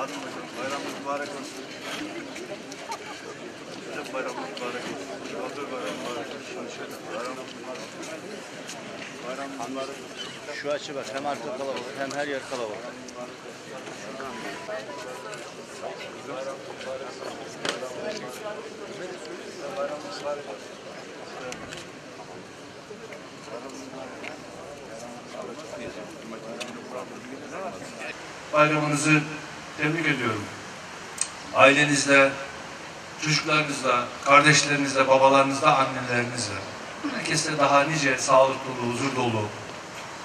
Hadi bakalım. Bayramınız mübarek olsun. Hocam bayramınız mübarek olsun. Şubatı bayram mübarek olsun. Bayramınız mübarek olsun. Bayramınız mübarek olsun. Şu açı bak hem arka kalabalık hem her yer kalabalık. Bayramınız mübarek olsun. bayramınızı tebrik ediyorum. Ailenizle, çocuklarınızla, kardeşlerinizle, babalarınızla, annelerinizle. Herkese daha nice sağlık dolu, huzur dolu,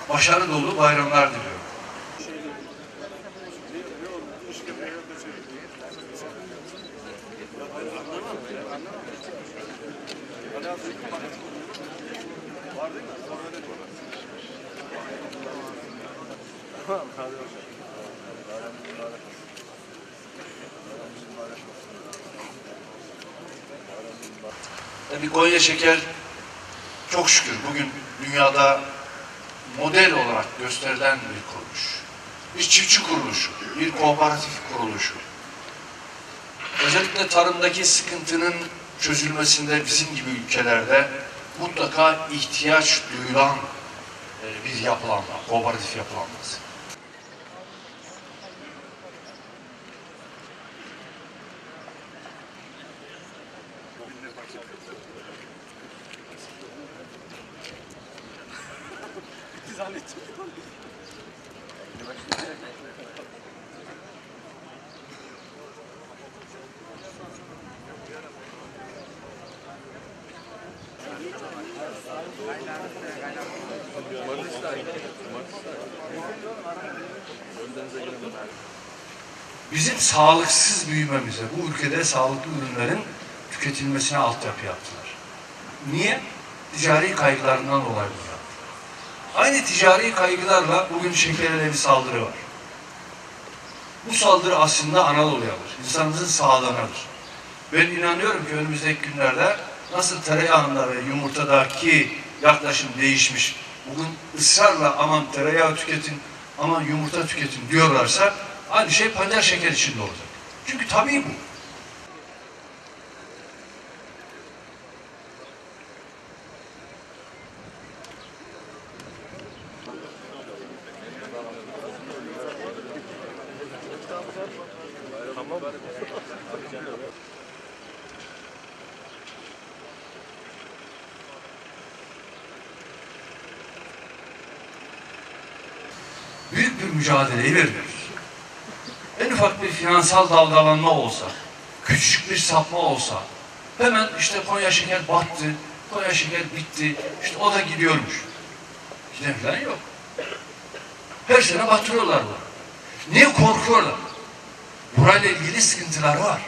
başarı dolu bayramlar diliyorum. Tabii Konya Şeker çok şükür bugün dünyada model olarak gösterilen bir kuruluş. Bir çiftçi kuruluşu, bir kooperatif kuruluşu. Özellikle tarımdaki sıkıntının çözülmesinde bizim gibi ülkelerde mutlaka ihtiyaç duyulan e, bir yapılanma, kooperatif yapılanması. Bizim sağlıksız büyümemize, bu ülkede sağlıklı ürünlerin tüketilmesine altyapı yaptılar. Niye? Ticari kaygılarından dolayı bunu yaptılar. Aynı ticari kaygılarla bugün şekere de bir saldırı var. Bu saldırı aslında Anadolu'yadır. İnsanımızın sağlığınadır. Ben inanıyorum ki önümüzdeki günlerde nasıl tereyağında ve yumurtadaki yaklaşım değişmiş, bugün ısrarla aman tereyağı tüketin, aman yumurta tüketin diyorlarsa aynı şey pancar şeker için de olacak. Çünkü tabii bu. Büyük bir mücadeleyi veriyoruz. En ufak bir finansal dalgalanma olsa, küçük bir sapma olsa, hemen işte Konya Şeker battı, Konya Şeker bitti, işte o da gidiyormuş. Giden falan yok. Her sene batırıyorlar bunu. Niye korkuyorlar? Burayla ilgili sıkıntıları var.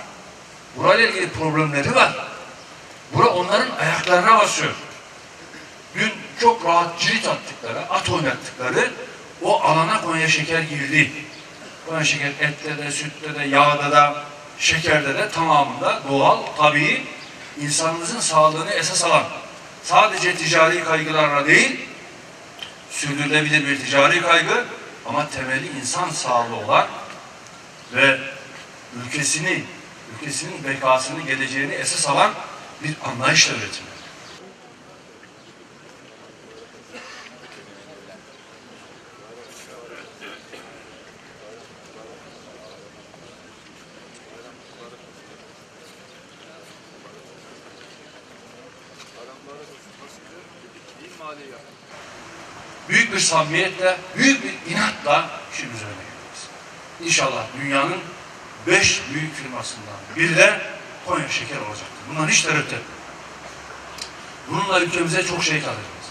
Burayla ilgili problemleri var. Bura onların ayaklarına basıyor. Dün çok rahat cirit attıkları, at oynattıkları o alana Konya Şeker girdi. Konya Şeker ette de, sütte de, yağda da, şekerde de tamamında doğal, tabii insanımızın sağlığını esas alan, sadece ticari kaygılarla değil, sürdürülebilir bir ticari kaygı ama temeli insan sağlığı olan ve ülkesini, ülkesinin bekasını, geleceğini esas alan bir anlayışla üretilmeli. büyük bir samimiyetle, büyük bir inatla işin üzerine gidiyoruz. İnşallah dünyanın beş büyük firmasından biri de Konya Şeker olacaktır. Bundan hiç tereddüt etmeyin. Bununla ülkemize çok şey katacağız.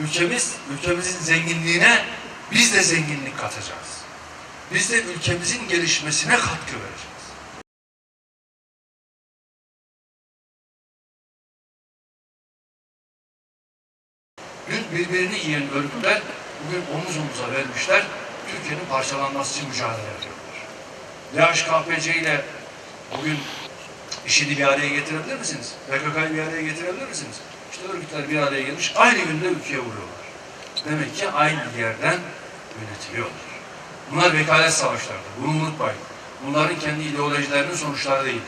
Ülkemiz, ülkemizin zenginliğine biz de zenginlik katacağız. Biz de ülkemizin gelişmesine katkı vereceğiz. Dün birbirini yiyen örgütler bugün omuz omuza vermişler. Türkiye'nin parçalanması için mücadele ediyorlar. DHKPC ile bugün işini bir araya getirebilir misiniz? PKK'yı bir araya getirebilir misiniz? İşte örgütler bir araya gelmiş, aynı günde ülkeye vuruyorlar. Demek ki aynı yerden yönetiliyorlar. Bunlar vekalet savaşlardır. Bunu unutmayın. Bunların kendi ideolojilerinin sonuçları değildir.